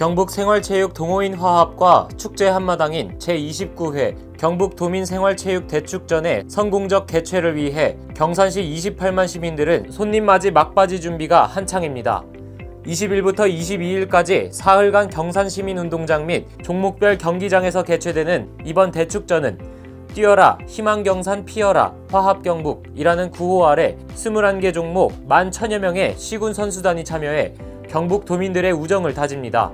경북 생활체육 동호인 화합과 축제 한마당인 제29회 경북 도민 생활체육 대축전의 성공적 개최를 위해 경산시 28만 시민들은 손님 맞이 막바지 준비가 한창입니다. 20일부터 22일까지 사흘간 경산시민운동장 및 종목별 경기장에서 개최되는 이번 대축전은 뛰어라 희망경산 피어라 화합경북이라는 구호 아래 21개 종목 1만 천여 명의 시군 선수단이 참여해 경북 도민들의 우정을 다집니다.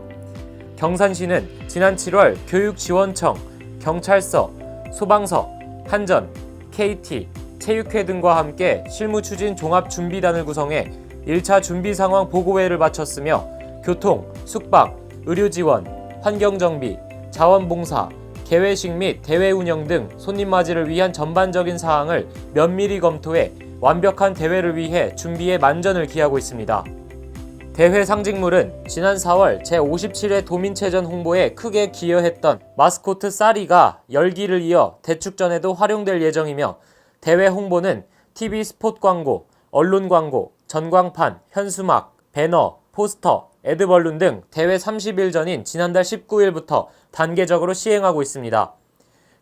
경산시는 지난 7월 교육지원청, 경찰서, 소방서, 한전, KT, 체육회 등과 함께 실무 추진 종합 준비단을 구성해 1차 준비 상황 보고회를 마쳤으며 교통, 숙박, 의료 지원, 환경 정비, 자원봉사, 개회식 및 대회 운영 등 손님 맞이를 위한 전반적인 사항을 면밀히 검토해 완벽한 대회를 위해 준비에 만전을 기하고 있습니다. 대회 상징물은 지난 4월 제57회 도민체전 홍보에 크게 기여했던 마스코트 쌀이가 열기를 이어 대축전에도 활용될 예정이며 대회 홍보는 TV 스폿 광고, 언론 광고, 전광판, 현수막, 배너, 포스터, 에드벌룬 등 대회 30일 전인 지난달 19일부터 단계적으로 시행하고 있습니다.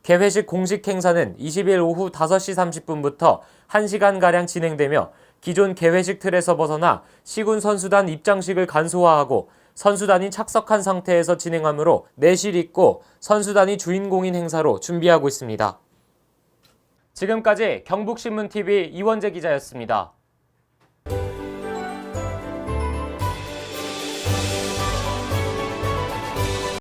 개회식 공식 행사는 20일 오후 5시 30분부터 1시간가량 진행되며 기존 개회식 틀에서 벗어나 시군 선수단 입장식을 간소화하고 선수단이 착석한 상태에서 진행하므로 내실 있고 선수단이 주인공인 행사로 준비하고 있습니다. 지금까지 경북신문TV 이원재 기자였습니다.